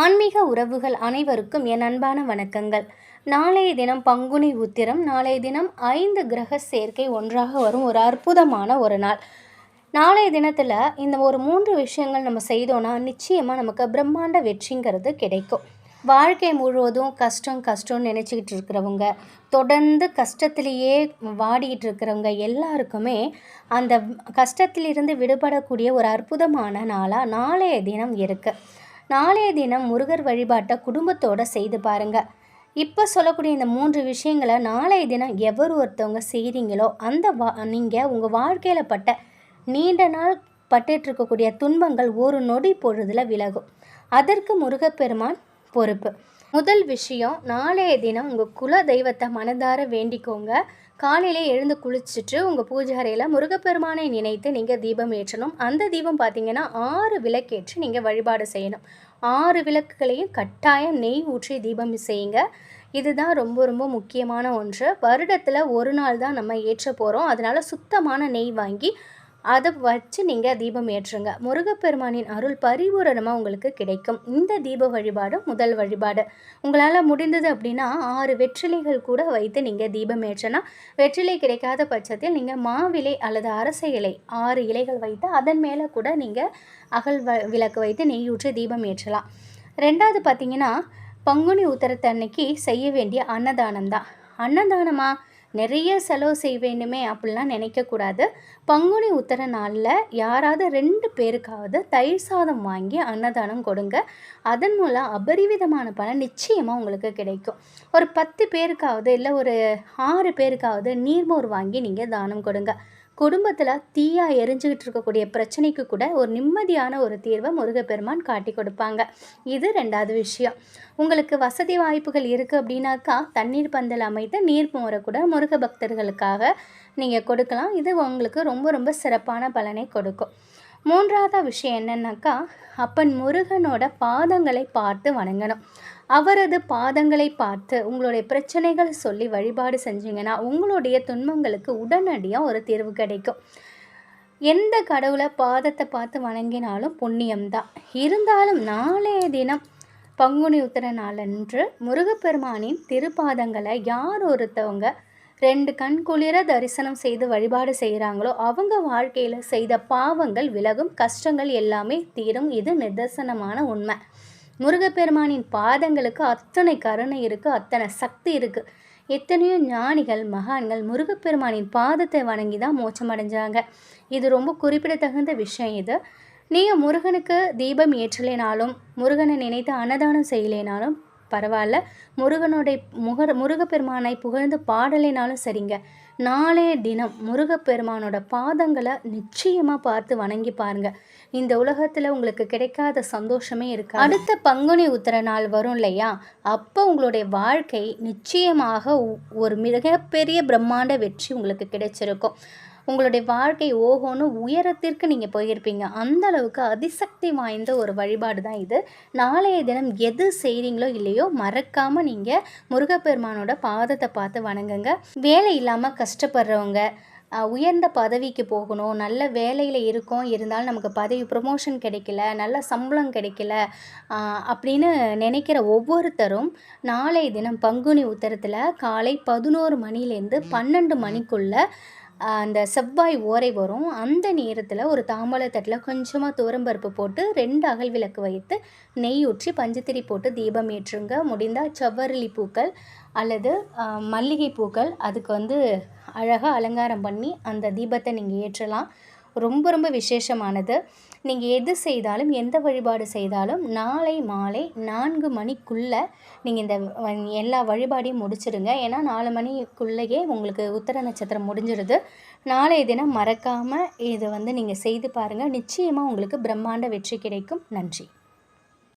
ஆன்மீக உறவுகள் அனைவருக்கும் என் அன்பான வணக்கங்கள். நாளைய தினம் பங்குனி உத்திரம் நாளைய தினம் ஐந்து கிரக சேர்க்கை ஒன்றாக வரும் ஒரு அற்புதமான ஒரு நாள். நாளைய தினத்தில் இந்த ஒரு மூன்று விஷயங்கள் நம்ம செய்தோன்னா நிச்சயமாக நமக்கு பிரம்மாண்ட வெற்றிங்கிறது கிடைக்கும். வாழ்க்கை முழுவதும் கஷ்டம் கஷ்டம்னு நினச்சிக்கிட்டு இருக்கிறவங்க தொடர்ந்து கஷ்டத்திலேயே வாடிக்கிட்டு இருக்கிறவங்க எல்லாருக்குமே அந்த கஷ்டத்திலிருந்து விடுபடக்கூடிய ஒரு அற்புதமான நாளாக நாளைய தினம் இருக்குது நாளைய தினம் முருகர் வழிபாட்டை குடும்பத்தோடு செய்து பாருங்கள் இப்போ சொல்லக்கூடிய இந்த மூன்று விஷயங்களை நாளைய தினம் எவர் ஒருத்தவங்க செய்கிறீங்களோ அந்த வா நீங்கள் உங்கள் வாழ்க்கையில் பட்ட நீண்ட நாள் பட்டுருக்கக்கூடிய துன்பங்கள் ஒரு நொடி பொழுதில் விலகும். அதற்கு முருகப்பெருமான் பொறுப்பு. முதல் விஷயம் நாளைய தினம் உங்கள் குல தெய்வத்தை மனதார வேண்டிக்கோங்க. காலையிலே எழுந்து குளிச்சுட்டு உங்கள் பூஜை அறையில் முருகப்பெருமானை நினைத்து நீங்கள் தீபம் ஏற்றணும். அந்த தீபம் பார்த்தீங்கன்னா ஆறு விளக்கேற்றி நீங்கள் வழிபாடு செய்யணும். ஆறு விளக்குகளையும் கட்டாயம் நெய் ஊற்றி தீபம் செய்யுங்க. இதுதான் ரொம்ப ரொம்ப முக்கியமான ஒன்று. வருடத்தில் ஒரு நாள் தான் நம்ம ஏற்ற போகிறோம் அதனால் சுத்தமான நெய் வாங்கி அதை வச்சு நீங்கள் தீபம் ஏற்றுங்க. முருகப்பெருமானின் அருள் பரிபூரணமாக உங்களுக்கு கிடைக்கும். இந்த தீப வழிபாடு முதல் வழிபாடு. உங்களால் முடிந்தது அப்படின்னா ஆறு வெற்றிலைகள் கூட வைத்து நீங்கள் தீபம் ஏற்றினா வெற்றிலை கிடைக்காத பட்சத்தில் நீங்கள் மாவிலை அல்லது அரச இலை ஆறு இலைகள் வைத்து அதன் மேலே கூட நீங்கள் அகல் வ விளக்கு வைத்து நெய் ஊற்றி தீபம் ஏற்றலாம். ரெண்டாவது பார்த்தீங்கன்னா பங்குனி உத்தரத்தன்னைக்கு செய்ய வேண்டிய அன்னதானம்? தான் அன்னதானமாக நிறைய செலவு செய்ய அப்படிலாம் நினைக்கக்கூடாது. பங்குனி உத்தர நாளில் யாராவது ரெண்டு பேருக்காவது தயிர் சாதம் வாங்கி அன்னதானம் கொடுங்க. அதன் மூலம் அபரிவிதமான பணம் நிச்சயமாக உங்களுக்கு கிடைக்கும். ஒரு பத்து பேருக்காவது இல்லை ஒரு ஆறு பேருக்காவது நீர்மோர் வாங்கி நீங்கள் தானம் கொடுங்க. குடும்பத்தில் தீயாக எரிஞ்சுக்கிட்டு இருக்கக்கூடிய பிரச்சனைக்கு கூட ஒரு நிம்மதியான ஒரு தீர்வை முருகப்பெருமான் காட்டி கொடுப்பாங்க. இது ரெண்டாவது விஷயம். உங்களுக்கு வசதி வாய்ப்புகள் இருக்குது அப்படின்னாக்கா தண்ணீர் பந்தல் அமைத்து நீர் மோரை கூட முருக பக்தர்களுக்காக நீங்கள் கொடுக்கலாம். இது உங்களுக்கு ரொம்ப ரொம்ப சிறப்பான பலனை கொடுக்கும். மூன்றாவது விஷயம் என்னென்னாக்கா அப்பன் முருகனோட பாதங்களை பார்த்து வணங்கணும். அவரது பாதங்களை பார்த்து உங்களுடைய பிரச்சனைகள் சொல்லி வழிபாடு செஞ்சீங்கன்னா உங்களுடைய துன்பங்களுக்கு உடனடியாக ஒரு தீர்வு கிடைக்கும். எந்த கடவுளை பாதத்தை பார்த்து வணங்கினாலும் புண்ணியம்தான். இருந்தாலும் நாளைய தினம் பங்குனி உத்தர நாளன்று முருகப்பெருமானின் திருப்பாதங்களை யார் ஒருத்தவங்க ரெண்டு கண் குளிர தரிசனம் செய்து வழிபாடு செய்கிறாங்களோ அவங்க வாழ்க்கையில் செய்த பாவங்கள் விலகும் கஷ்டங்கள் எல்லாமே தீரும். இது நிதர்சனமான உண்மை. முருகப்பெருமானின் பாதங்களுக்கு அத்தனை கருணை இருக்குது அத்தனை சக்தி இருக்குது எத்தனையோ ஞானிகள் மகான்கள் முருகப்பெருமானின் பாதத்தை வணங்கி தான் மோச்சம் அடைஞ்சாங்க. இது ரொம்ப குறிப்பிடத்தகுந்த விஷயம் இது. நீங்கள் முருகனுக்கு தீபம் ஏற்றலைனாலும் முருகனை நினைத்து அன்னதானம் செய்யலைனாலும் பரவாயில்ல. முருகனுடைய முக முருகப்பெருமானை புகழ்ந்து பாடலைனாலும் சரிங்க. நாளே தினம் முருகப்பெருமானோட பாதங்களை நிச்சயமாக பார்த்து வணங்கி பாருங்க. இந்த உலகத்தில் உங்களுக்கு கிடைக்காத சந்தோஷமே இருக்கு அடுத்த பங்குனி உத்தர நாள் வரும் இல்லையா? அப்போ உங்களுடைய வாழ்க்கை நிச்சயமாக ஒரு மிகப்பெரிய பிரம்மாண்ட வெற்றி உங்களுக்கு கிடைச்சிருக்கும். உங்களுடைய வாழ்க்கை ஓகோன்னு உயரத்திற்கு நீங்கள் போயிருப்பீங்க. அந்த அளவுக்கு அதிசக்தி வாய்ந்த ஒரு வழிபாடு தான் இது. நாளைய தினம் எது செய்கிறீங்களோ இல்லையோ மறக்காமல் நீங்கள் முருகப்பெருமானோட பாதத்தை பார்த்து வணங்குங்க. வேலை இல்லாமல் கஷ்டப்படுறவங்க உயர்ந்த பதவிக்கு போகணும் நல்ல வேலையில் இருக்கோம் இருந்தாலும் நமக்கு பதவி ப்ரொமோஷன் கிடைக்கல நல்ல சம்பளம் கிடைக்கல அப்படின்னு நினைக்கிற ஒவ்வொருத்தரும் நாளை தினம் பங்குனி உத்தரத்தில் காலை பதினோரு மணிலேருந்து பன்னெண்டு மணிக்குள்ளே அந்த செவ்வாய் ஓரை வரும். அந்த நேரத்தில் ஒரு தாம்பாளத்தட்டில் கொஞ்சமாக துவரம்பருப்பு போட்டு ரெண்டு அகல் விளக்கு வைத்து நெய் ஊற்றி பஞ்சத்திரி போட்டு தீபம் ஏற்றுங்க. முடிந்தால் செவ்வரளி பூக்கள் அல்லது மல்லிகை பூக்கள். அதுக்கு வந்து அழகாக அலங்காரம் பண்ணி அந்த தீபத்தை நீங்கள் ஏற்றலாம். ரொம்ப ரொம்ப விசேஷமானது. நீங்கள் எது செய்தாலும் எந்த வழிபாடு செய்தாலும் நாளை மாலை நான்கு மணிக்குள்ளே நீங்கள் இந்த எல்லா வழிபாடையும் முடிச்சிடுங்க. ஏன்னா நாலு மணிக்குள்ளேயே உங்களுக்கு உத்தர நட்சத்திரம் முடிஞ்சிடுது நாளைய தினம் மறக்காமல் இதை வந்து நீங்கள் செய்து பாருங்கள் நிச்சயமாக உங்களுக்கு பிரம்மாண்ட வெற்றி கிடைக்கும். நன்றி.